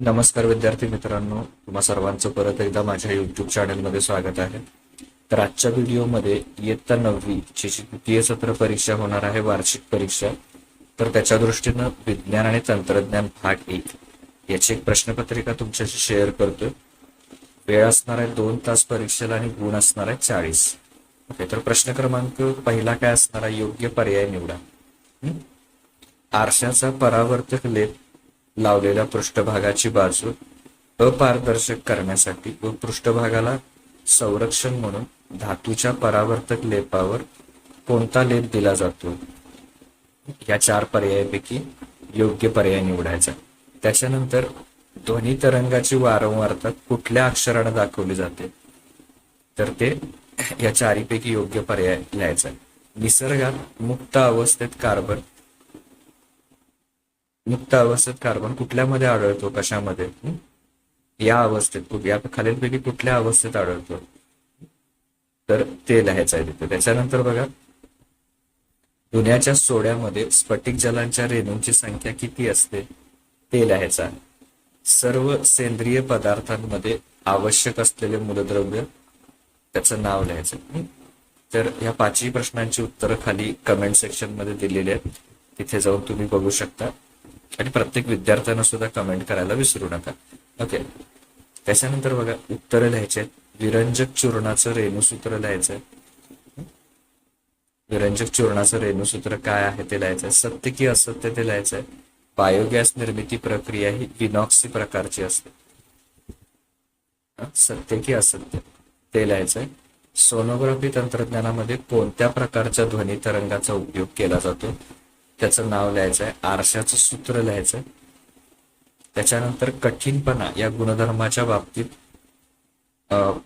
नमस्कार विद्यार्थी मित्रांनो तुम्हा सर्वांचं परत एकदा माझ्या युट्यूब चॅनलमध्ये स्वागत आहे. तर आजच्या व्हिडिओमध्ये इयत्ता नववी जी द्वितीय सत्र परीक्षा होणार आहे वार्षिक परीक्षा. तर त्याच्या दृष्टीनं विज्ञान आणि तंत्रज्ञान भाग एक याची एक प्रश्नपत्रिका तुमच्याशी शेअर करतोय. वेळ असणार आहे दोन तास परीक्षेला आणि गुण असणार आहे चाळीस. ओके तर प्रश्न क्रमांक पहिला काय असणार आहे? योग्य पर्याय निवडा. आरशाचा परावर्तक लेप लावलेल्या पृष्ठभागाची बाजू अपारदर्शक करण्यासाठी व पृष्ठभागाला संरक्षण म्हणून धातूच्या परावर्तक लेपावर कोणता लेप दिला जातो? या चार पर्यायापैकी योग्य पर्याय निवडायचा. त्याच्यानंतर ध्वनी तरंगाची वारंवारता कुठल्या अक्षराने दाखवली जाते? तर ते या चारीपैकी योग्य पर्याय लिहायचा. निसर्गात मुक्त अवस्थेत कार्बन मुक्त अवस्थेत कार्बन कुठल्यामध्ये आढळतो? कशामध्ये? या अवस्थेत. या खालीलपैकी कुठल्या अवस्थेत आढळतो? तर ते लिहायचं आहे तिथे. त्याच्यानंतर बघा. दुनियाच्या सोड्यामध्ये स्फटिक जलांच्या रेणूंची संख्या किती असते? ते लिहायचं आहे. सर्व सेंद्रिय पदार्थांमध्ये आवश्यक असलेले मूलद्रव्य त्याचं नाव लिहायचं तर ह्या पाचही प्रश्नांची उत्तरं खाली कमेंट सेक्शनमध्ये दिलेली आहेत. तिथे जाऊन तुम्ही बघू शकता. आणि प्रत्येक विद्यार्थ्यांना सुद्धा कमेंट करायला विसरू नका. ओके त्याच्यानंतर बघा उत्तरं लिहायचे. विरंजक चूर्णाचं रेणूसूत्र लिहायचं. विरंजक चूर्णाचं रेणूसूत्र काय आहे ते लिहायचं. सत्य की असत्य ते लिहायचंय बायोगॅस निर्मिती प्रक्रिया ही विनॉक्सी प्रकारची असते. सत्य की असत्य. ते लिहायचंय सोनोग्राफी तंत्रज्ञानामध्ये कोणत्या प्रकारच्या ध्वनी तरंगाचा उपयोग केला जातो? त्याचं नाव लिहायचं आहे आरशाचं सूत्र लिहायचं त्याच्यानंतर कठीणपणा या गुणधर्माच्या बाबतीत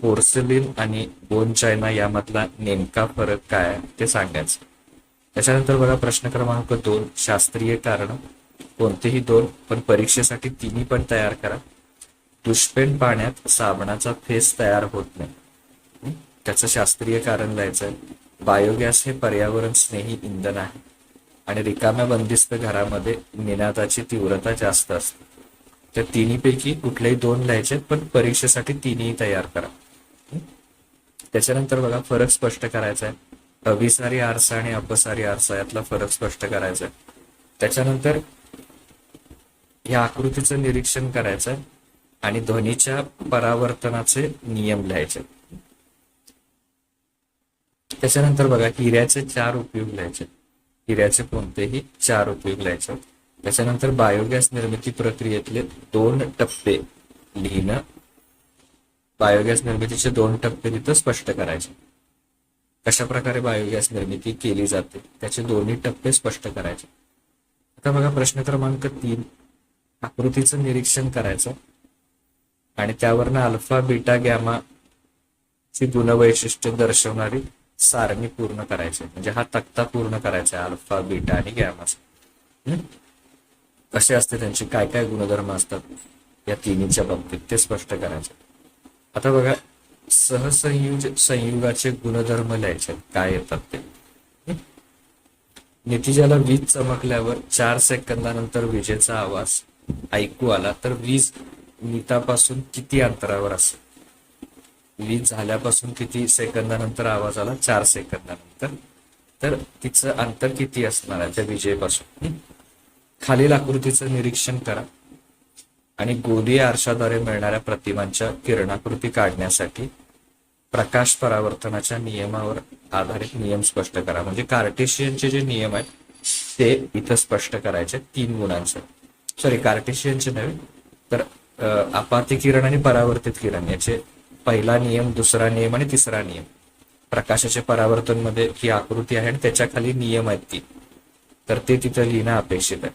पोर्सलिन आणि बोन चायना यामधला नेमका फरक काय आहे ते सांगायचं. त्याच्यानंतर बघा प्रश्न क्रमांक दोन शास्त्रीय कारण. कोणतेही दोन पण परीक्षेसाठी तिन्ही पण तयार करा. दुष्पेन पाण्यात साबणाचा फेस तयार होत नाही. त्याचं शास्त्रीय कारण लिहायचं आहे बायोगॅस हे पर्यावरण स्नेही इंधन आहे. आणि रिकाम्या बंदिस्त घरामध्ये निनादाची तीव्रता जास्त असते. त्या तिन्हीपैकी कुठलेही दोन लिहायचे पण परीक्षेसाठी तिन्ही तयार करा. त्याच्यानंतर बघा फरक स्पष्ट करायचा आहे. अभिसारी आरसा आणि अपसारी आरसा यातला फरक स्पष्ट करायचा आहे. त्याच्यानंतर या आकृतीचं निरीक्षण करायचं आहे आणि ध्वनीच्या परावर्तनाचे नियम लिहायचे त्याच्यानंतर बघा हिऱ्याचे चार उपयोग लिहायचे हिऱ्याचे कोणतेही चार उपयोग लिहायचे त्याच्यानंतर बायोगॅस निर्मिती प्रक्रियेतले दोन टप्पे लिहिणं. बायोगॅस निर्मितीचे दोन टप्पे तिथं स्पष्ट करायचे. कशा प्रकारे बायोगॅस निर्मिती केली जाते त्याचे दोन्ही टप्पे स्पष्ट करायचे. आता बघा प्रश्न क्रमांक तीन. आकृतीचं निरीक्षण करायचं. आणि त्यावरनं अल्फा बीटा गॅमा ची गुणवैशिष्ट्य दर्शवणारी सारणी पूर्ण करायचे. म्हणजे हा तक्ता पूर्ण करायचा आहे अल्फा बीटा आणि गॅमाचा कसे असते त्यांचे? काय काय गुणधर्म असतात? या तिन्हीच्या बाबतीत ते स्पष्ट करायचे. आता बघा सहसंयुज संयुगाचे गुणधर्म लिहायचे. काय येतात ते? हं? नितिजाला वीज चमकल्यावर चार सेकंदानंतर विजेचा आवाज ऐकू आला तर वीज नितापासून किती अंतरावर असेल? वीज झाल्यापासून किती सेकंदानंतर आवाज आला? चार सेकंदानंतर. तर तिचं अंतर किती असणार आहे त्या विजेपासून खालील आकृतीचं निरीक्षण करा. आणि गोलीय आरशाद्वारे मिळणाऱ्या प्रतिमांच्या किरणाकृती काढण्यासाठी प्रकाश परावर्तनाच्या नियमावर आधारित नियम स्पष्ट करा. म्हणजे कार्टेशियनचे जे नियम आहेत ते इथं स्पष्ट करायचे तीन गुणांचे. सॉरी कार्टेशियनचे नव्हे तर अं, आपाती किरण आणि परावर्तित किरण याचे पहिला नियम दुसरा नियम आणि तिसरा नियम. प्रकाशाचे परावर्तनमध्ये ही आकृती आहे आणि त्याच्याखाली नियम आहेत ती. तर ते तिथं लिहिणं अपेक्षित आहे.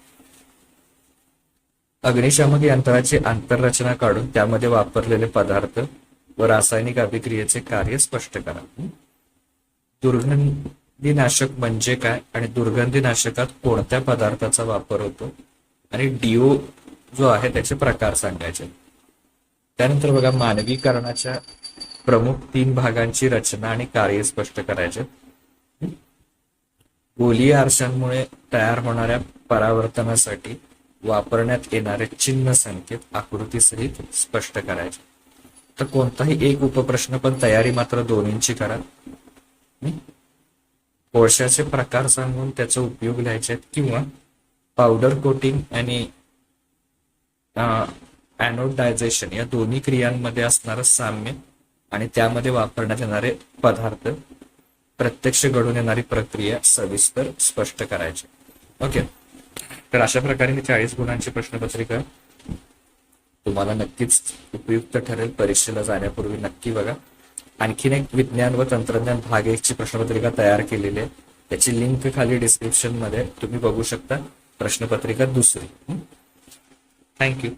अग्निशामक यंत्राची आंतररचना काढून त्यामध्ये वापरलेले पदार्थ व रासायनिक अभिक्रियेचे कार्य स्पष्ट करा. दुर्गंधीनाशक म्हणजे काय आणि दुर्गंधीनाशकात कोणत्या पदार्थाचा वापर होतो? आणि डीओ जो आहे त्याचे प्रकार सांगायचे. त्यानंतर बघा मानवीकरणाच्या प्रमुख तीन भागांची रचना आणि कार्य स्पष्ट करायचे. गोलीय आरशांमुळे तयार होणाऱ्या परावर्तनासाठी वापरण्यात येणारे चिन्ह संकेत आकृतीसहित स्पष्ट करायचे. तर कोणताही एक उपप्रश्न पण तयारी मात्र दोन्हींची करा. कोळशाचे प्रकार सांगून त्याचा उपयोग लिहायचे आहेत किंवा पावडर कोटिंग आणि अॅनोडायझेशन या दोन्ही क्रियांमध्ये असणारं साम्य आणि त्यामध्ये वापरण्यात येणारे पदार्थ प्रत्यक्ष घडून येणारी प्रक्रिया सविस्तर स्पष्ट करायची. ओके तर अशा प्रकारे मी चाळीस गुणांची प्रश्नपत्रिका तुम्हाला नक्कीच उपयुक्त ठरेल. परीक्षेला जाण्यापूर्वी नक्की बघा. आणखीन एक विज्ञान व तंत्रज्ञान भाग एकची प्रश्नपत्रिका तयार केलेली आहे. त्याची लिंक खाली डिस्क्रिप्शनमध्ये तुम्ही बघू शकता. प्रश्नपत्रिका दुसरी. थँक्यू